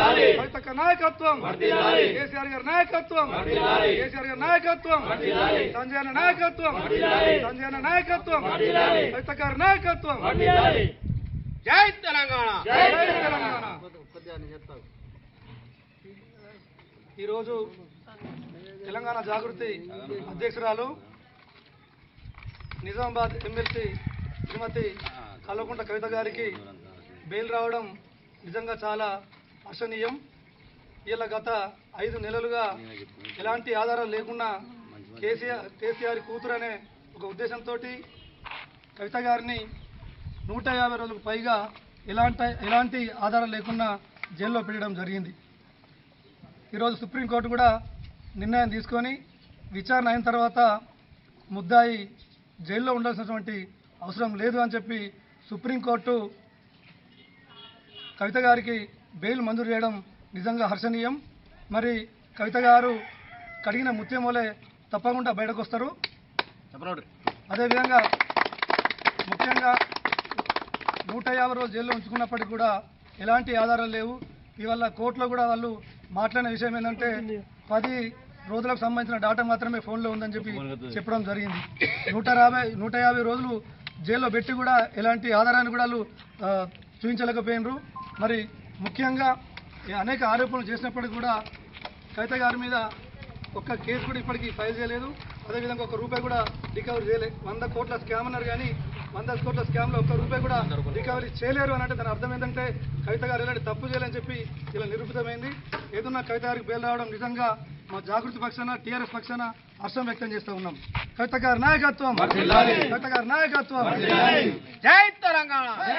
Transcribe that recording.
కవితక్క నాయకత్వం. కేసీఆర్ గారి నాయకత్వం. కేసీఆర్ గారి నాయకత్వం. సంజయ్ అన్న నాయకత్వం. సంజయ్ అన్న నాయకత్వం. గారి నాయకత్వం. జై తెలంగాణ. జై తెలంగాణ. ఈరోజు తెలంగాణ జాగృతి అధ్యక్షురాలు నిజామాబాద్ ఎమ్మెల్సీ శ్రీమతి కల్వకుంట కవిత గారికి బెయిల్ రావడం నిజంగా చాలా హర్షణీయం ఇలా గత ఐదు నెలలుగా ఎలాంటి ఆధారాలు లేకుండా కేసీఆర్ కేసీఆర్ కూతురు అనే ఒక ఉద్దేశంతో కవిత గారిని నూట యాభై రోజులకు పైగా ఎలాంటి ఎలాంటి ఆధారం లేకుండా జైల్లో పెట్టడం జరిగింది. ఈరోజు సుప్రీంకోర్టు కూడా నిర్ణయం తీసుకొని విచారణ అయిన తర్వాత ముద్దాయి జైల్లో ఉండాల్సినటువంటి అవసరం లేదు అని చెప్పి సుప్రీంకోర్టు కవిత గారికి బెయిల్ మంజూరు చేయడం నిజంగా హర్షణీయం. మరి కవిత గారు కడిగిన ముత్యం వలె తప్పకుండా బయటకు వస్తారు అదేవిధంగా ముఖ్యంగా నూట యాభై రోజులు జైల్లో ఉంచుకున్నప్పటికీ కూడా ఎలాంటి ఆధారాలు లేవు. ఇవాళ కోర్టులో కూడా వాళ్ళు మాట్లాడిన విషయం ఏంటంటే పది రోజులకు సంబంధించిన డాటా మాత్రమే ఫోన్లో ఉందని చెప్పి చెప్పడం జరిగింది. నూట యాభై నూట యాభై రోజులు జైల్లో పెట్టి కూడా ఎలాంటి ఆధారాన్ని కూడా వాళ్ళు చూపించలేకపోయినరు. మరి ముఖ్యంగా అనేక ఆరోపణలు చేసినప్పటికీ కూడా కవిత గారి మీద ఒక్క కేసు కూడా ఇప్పటికీ ఫైల్ చేయలేదు. అదేవిధంగా ఒక రూపాయి కూడా రికవరీ చేయలేదు వంద కోట్ల స్కామ్ అన్నారు కానీ వంద కోట్ల స్కామ్లో ఒక్క రూపాయి కూడా రికవరీ చేయలేరు అని అంటే దాని అర్థం ఏంటంటే కవిత గారు ఎలాంటి తప్పు చేయాలని చెప్పి ఇలా నిరూపితమైంది. ఏదన్నా కవిత గారికి బెయిల్ రావడం నిజంగా మా జాగృతి పక్షాన టీఆర్ఎస్ పక్షాన హర్షం వ్యక్తం చేస్తూ ఉన్నాం. కవిత గారి నాయకత్వం. కవిత గారి నాయకత్వం. జై తెలంగాణ. జై